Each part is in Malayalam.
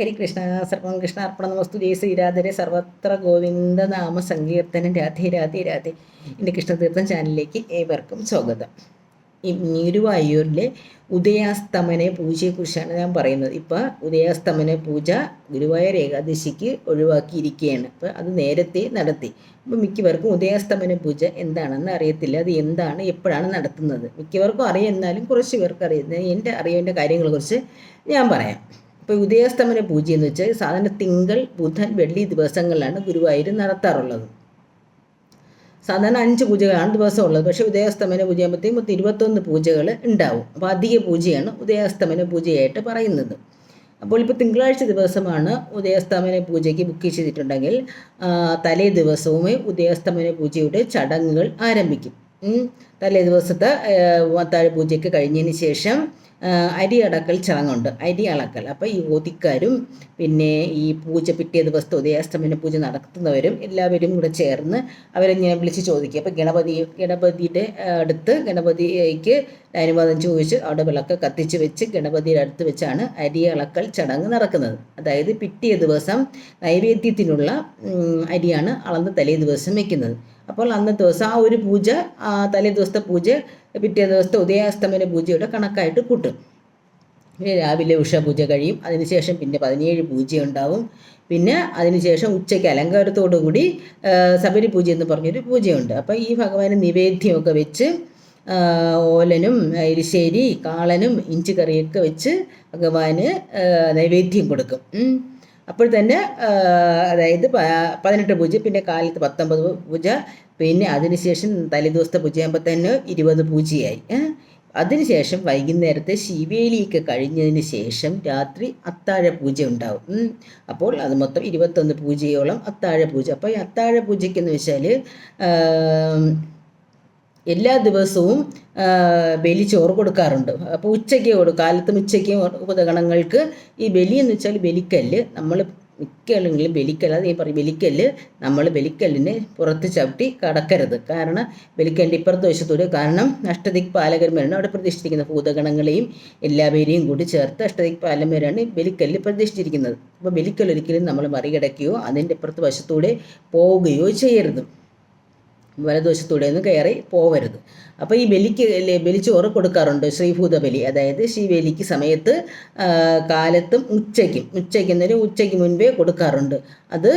ഹരികൃഷ്ണ സർവം കൃഷ്ണ അർപ്പണ വസ്തു ജയ ശ്രീരാധരെ സർവത്ര ഗോവിന്ദ നാമ സങ്കീർത്തനം. രാധേ രാധേ രാധേ. എന്റെ കൃഷ്ണതീർത്ഥം ചാനലിലേക്ക് ഏവർക്കും സ്വാഗതം. ഈ ഗുരുവായൂരിലെ ഉദയാസ്തമന പൂജയെക്കുറിച്ചാണ് ഞാൻ പറയുന്നത്. ഇപ്പോൾ ഉദയാസ്തമന പൂജ ഗുരുവായൂർ ഏകാദശിക്ക് ഒഴിവാക്കിയിരിക്കുകയാണ്. അപ്പോൾ അത് നേരത്തെ നടത്തി. അപ്പോൾ മിക്കവർക്കും ഉദയാസ്തമന പൂജ എന്താണെന്ന് അറിയത്തില്ല. അത് എന്താണ് എപ്പോഴാണ് നടത്തുന്നത്? മിക്കവർക്കും അറിയാം. എന്നാലും കുറച്ച് പേർക്ക് അറിയുന്നത് എന്റെ അറിയേണ്ട കാര്യങ്ങളെക്കുറിച്ച് ഞാൻ പറയാം. ഇപ്പോൾ ഉദയസ്തമന പൂജ എന്ന് വെച്ചാൽ സാധാരണ തിങ്കൾ ബുധൻ വെള്ളി ദിവസങ്ങളിലാണ് ഗുരുവായൂർ നടത്താറുള്ളത്. സാധാരണ അഞ്ച് പൂജകളാണ് ദിവസം ഉള്ളത് പക്ഷേ ഉദയാസ്തമന പൂജ ആകുമ്പോഴത്തേക്കും മൊത്തം ഇരുപത്തൊന്ന് പൂജകൾ ഉണ്ടാവും. അപ്പോൾ അധിക പൂജയാണ് ഉദയാസ്തമന പൂജയായിട്ട് പറയുന്നത്. അപ്പോൾ ഇപ്പോൾ തിങ്കളാഴ്ച ദിവസമാണ് ഉദയാസ്തമന പൂജയ്ക്ക് ബുക്ക് ചെയ്തിട്ടുണ്ടെങ്കിൽ തലേ ദിവസവുമേ ഉദയാസ്തമന പൂജയുടെ ചടങ്ങുകൾ ആരംഭിക്കും. തലേ ദിവസത്തെ പൂജയ്ക്ക് കഴിഞ്ഞതിന് ശേഷം അരി അടക്കൽ ചടങ്ങുണ്ട്. അരി അളക്കൽ. അപ്പോൾ ഈ ഓതിക്കാരും പിന്നെ ഈ പൂജ പിറ്റേ ദിവസത്തെ ഉദയാസ്തമന പൂജ നടത്തുന്നവരും എല്ലാവരും കൂടെ ചേർന്ന് അവരെ ഞാൻ വിളിച്ച് ചോദിക്കുക അപ്പോൾ ഗണപതി ഗണപതിയുടെ അടുത്ത് ഗണപതിക്ക് അനുവാദം ചോദിച്ച് അവിടെ വിളക്ക് കത്തിച്ച് വെച്ച് ഗണപതിയുടെ അടുത്ത് വെച്ചാണ് അരി അളക്കൽ ചടങ്ങ് നടക്കുന്നത്. അതായത് പിറ്റേ ദിവസം നൈവേദ്യത്തിനുള്ള അരിയാണ് അളന്ന് തലേ ദിവസം വെക്കുന്നത്. അപ്പോൾ അന്നത്തെ ദിവസം ആ ഒരു പൂജ തലേ ദിവസത്തെ പൂജ പിറ്റേ ദിവസത്തെ ഉദയാസ്തമന പൂജയുടെ കണക്കായിട്ട് കൂട്ടും. പിന്നെ രാവിലെ ഉഷപൂജ കഴിയും അതിനുശേഷം പിന്നെ പതിനേഴ് പൂജ ഉണ്ടാവും. പിന്നെ അതിനുശേഷം ഉച്ചയ്ക്ക് അലങ്കാരത്തോടു കൂടി സബരി പൂജ എന്ന് പറഞ്ഞൊരു പൂജയുണ്ട്. അപ്പോൾ ഈ ഭഗവാന് നിവേദ്യമൊക്കെ വെച്ച് ഓലനും എരിശ്ശേരി കാളനും ഇഞ്ചിക്കറിയൊക്കെ വെച്ച് ഭഗവാന് നൈവേദ്യം കൊടുക്കും. അപ്പോൾ തന്നെ അതായത് പതിനെട്ട് പൂജ പിന്നെ കാലത്ത് പത്തൊമ്പത് പൂജ പിന്നെ അതിനുശേഷം തലേദിവസത്തെ പൂജയാകുമ്പോൾ തന്നെ ഇരുപത് പൂജയായി അതിനുശേഷം വൈകുന്നേരത്തെ ശിവേലിയൊക്കെ കഴിഞ്ഞതിന് ശേഷം രാത്രി അത്താഴ പൂജ ഉണ്ടാവും. അപ്പോൾ അത് മൊത്തം ഇരുപത്തൊന്ന് പൂജയോളം അത്താഴ പൂജ. അപ്പോൾ ഈ അത്താഴ പൂജയ്ക്കെന്ന് വെച്ചാൽ എല്ലാ ദിവസവും ബലി ചോറ് കൊടുക്കാറുണ്ട്. അപ്പോൾ ഉച്ചയ്ക്ക് കൊടുക്കും കാലത്തും ഉച്ചയ്ക്കും ഉപകരണങ്ങൾക്ക് ഈ ബലി എന്ന് വെച്ചാൽ ബലിക്കല്ല്. നമ്മൾ മിക്ക ആളുകളും ബലിക്കല്ല അത് ഈ പറയും ബലിക്കല്ല് നമ്മൾ ബലിക്കല്ലിനെ പുറത്ത് ചവിട്ടി കടക്കരുത്. കാരണം ബലിക്കല്ലിന്റെ ഇപ്പുറത്ത് വശത്തൂടെ കാരണം അഷ്ടദിക് പാലകന്മാരാണ് അവിടെ പ്രതിഷ്ഠിക്കുന്ന ഭൂതഗണങ്ങളെയും എല്ലാവരെയും കൂടി ചേർത്ത് അഷ്ടദിക് പാലന്മാരാണ് ബലിക്കല്ല് പ്രതിഷ്ഠിച്ചിരിക്കുന്നത്. അപ്പോൾ ബലിക്കല്ല് ഒരിക്കലും നമ്മൾ മറികടക്കുകയോ അതിന്റെ ഇപ്പുറത്ത് വശത്തൂടെ പോവുകയോ ചെയ്യരുത്. വലതുവശത്തൂടെ കയറി പോവരുത്. അപ്പോൾ ഈ ബലിക്ക് ബലിച്ചോറ് കൊടുക്കാറുണ്ട് ശ്രീഭൂത ബലി അതായത് ശ്രീബലിക്ക് സമയത്ത് കാലത്തും ഉച്ചയ്ക്കും ഉച്ചയ്ക്ക് എന്നൊരു ഉച്ചയ്ക്ക് മുൻപേ കൊടുക്കാറുണ്ട്. അത്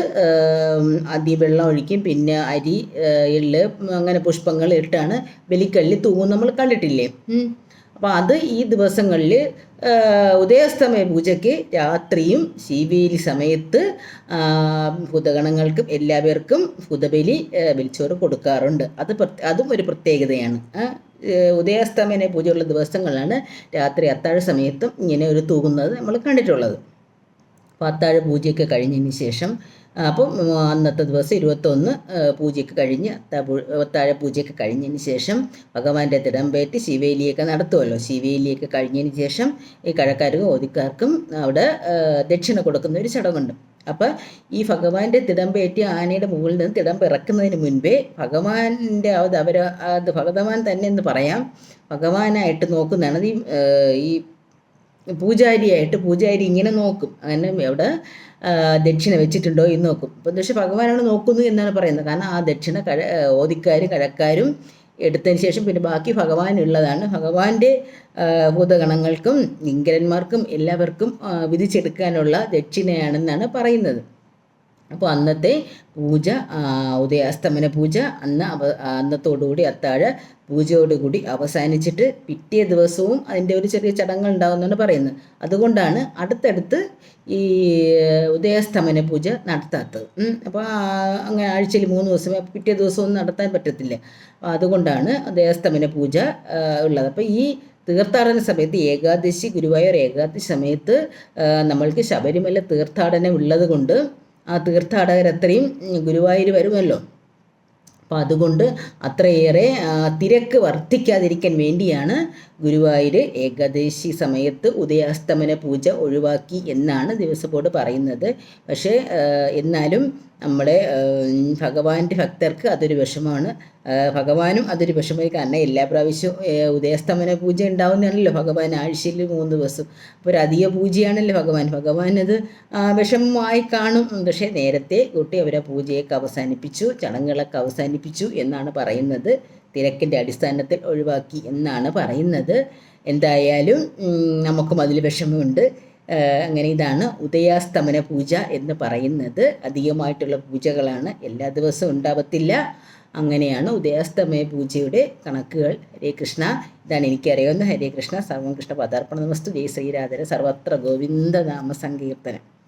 ആദ്യം വെള്ളം ഒഴിക്കും പിന്നെ അരി എള്ള് അങ്ങനെ പുഷ്പങ്ങൾ ഇട്ടാണ് ബലിക്കള്ളി തൂങ്ങും നമ്മൾ കണ്ടിട്ടില്ലേ? അപ്പോൾ അത് ഈ ദിവസങ്ങളിൽ ഉദയസ്തമയ പൂജയ്ക്ക് രാത്രിയും ശിവേലി സമയത്ത് ഭൂതഗണങ്ങൾക്കും എല്ലാവർക്കും ഭൂതബലി ബലിച്ചോറ് കൊടുക്കാറുണ്ട്. അത് അതും ഒരു പ്രത്യേകതയാണ്. ഉദയാസ്തമന പൂജയുള്ള ദിവസങ്ങളാണ് രാത്രി അത്താഴ സമയത്തും ഇങ്ങനെ ഒരു തൂകുന്നത് നമ്മൾ കണ്ടിട്ടുള്ളത്. അപ്പോൾ അത്താഴ പൂജയൊക്കെ കഴിഞ്ഞതിന് ശേഷം അപ്പം അന്നത്തെ ദിവസം ഇരുപത്തൊന്ന് പൂജയൊക്കെ കഴിഞ്ഞ് അത്താഴ പൂജയൊക്കെ കഴിഞ്ഞതിന് ശേഷം ഭഗവാന്റെ തിടമ്പേറ്റ് ശിവേലിയൊക്കെ നടത്തുമല്ലോ ശിവേലിയൊക്കെ കഴിഞ്ഞതിന് ശേഷം ഈ കഴക്കാർക്കും ഓതിക്കാർക്കും അവിടെ ദക്ഷിണ കൊടുക്കുന്ന ഒരു ചടങ്ങുണ്ട്. അപ്പം ഈ ഭഗവാന്റെ തിടമ്പേറ്റി ആനയുടെ മുകളിൽ നിന്ന് തിടമ്പ് ഇറക്കുന്നതിന് മുൻപേ ഭഗവാന്റെ അത് അവർ അത് ഭഗവാൻ തന്നെ എന്ന് പറയാം. ഭഗവാനായിട്ട് നോക്കുന്നതാണ് ഈ പൂജാരിയായിട്ട് പൂജാരി ഇങ്ങനെ നോക്കും. അങ്ങനെ എവിടെ ദക്ഷിണ വെച്ചിട്ടുണ്ടോ എന്ന് നോക്കും. അപ്പം പക്ഷേ ഭഗവാനാണ് നോക്കുന്നു എന്നാണ് പറയുന്നത്. കാരണം ആ ദക്ഷിണ കഴ ഓതിക്കാരും കഴക്കാരും എടുത്തതിന് ശേഷം പിന്നെ ബാക്കി ഭഗവാനുള്ളതാണ് ഭഗവാന്റെ ഭൂതഗണങ്ങൾക്കും ഇങ്കരന്മാർക്കും എല്ലാവർക്കും വിധിച്ചെടുക്കാനുള്ള ദക്ഷിണയാണെന്നാണ് പറയുന്നത്. അപ്പോൾ അന്നത്തെ പൂജ ഉദയാസ്തമന പൂജ അന്ന് അവ അന്നത്തോടുകൂടി അത്താഴ പൂജയോടുകൂടി അവസാനിച്ചിട്ട് പിറ്റേ ദിവസവും അതിന്റെ ഒരു ചെറിയ ചടങ്ങ് ഉണ്ടാകുമെന്നാണ് പറയുന്നത്. അതുകൊണ്ടാണ് അടുത്തടുത്ത് ഈ ഉദയാസ്തമന പൂജ നടത്താത്തത്. അപ്പോൾ അങ്ങനെ ആഴ്ചയിൽ മൂന്ന് ദിവസം പിറ്റേ ദിവസവും നടത്താൻ പറ്റത്തില്ല. അതുകൊണ്ടാണ് ഉദയാസ്തമന പൂജ ഉള്ളത്. അപ്പോൾ ഈ തീർത്ഥാടന സമയത്ത് ഏകാദശി ഗുരുവായൂർ ഏകാദശി സമയത്ത് നമ്മൾക്ക് ശബരിമല തീർത്ഥാടനം ഉള്ളത് കൊണ്ട് ആ തീർത്ഥാടകർ തീർത്ഥാടകരത്രയും ഗുരുവായൂർ വരുമല്ലോ. അപ്പം അതുകൊണ്ട് അത്രയേറെ തിരക്ക് വർദ്ധിക്കാതിരിക്കാൻ വേണ്ടിയാണ് ഗുരുവായൂർ ഏകദേശി സമയത്ത് ഉദയാസ്തമന പൂജ ഒഴിവാക്കി എന്നാണ് ദിവസപ്പോട് പറയുന്നത്. പക്ഷേ എന്നാലും നമ്മുടെ ഭഗവാന്റെ ഭക്തർക്ക് അതൊരു വിഷമമാണ്. ഭഗവാനും അതൊരു വിഷമമായി കാരണം എല്ലാ പ്രാവശ്യവും ഉദയസ്തമന പൂജ ഉണ്ടാവുന്നതാണല്ലോ ഭഗവാൻ ആഴ്ചയിൽ മൂന്ന് ദിവസം. അപ്പോൾ ഒരു അധിക പൂജയാണല്ലോ ഭഗവാൻ. ആ, വിഷമമായി കാണും. പക്ഷേ നേരത്തെ കുട്ടി അവരെ പൂജയൊക്കെ അവസാനിപ്പിച്ചു ചടങ്ങുകളൊക്കെ അവസാനിപ്പിച്ചു എന്നാണ് പറയുന്നത്. തിരക്കിന്റെ അടിസ്ഥാനത്തിൽ ഒഴിവാക്കി എന്നാണ് പറയുന്നത്. എന്തായാലും നമുക്കും അതിൽ വിഷമമുണ്ട്. അങ്ങനെ ഇതാണ് ഉദയാസ്തമന പൂജ എന്ന് പറയുന്നത്. അധികമായിട്ടുള്ള പൂജകളാണ്. എല്ലാ ദിവസവും ഉണ്ടാവത്തില്ല. അങ്ങനെയാണ് ഉദയാസ്തമയ പൂജയുടെ കണക്കുകൾ. ഹരേ കൃഷ്ണ. ഇതാണ് എനിക്കറിയാവുന്ന ഹരേ കൃഷ്ണ സർവം കൃഷ്ണ പദാർപ്പണ നമസ്തു. ജയ ശ്രീരാധര. സർവത്ര ഗോവിന്ദ നാമ സങ്കീർത്തനം.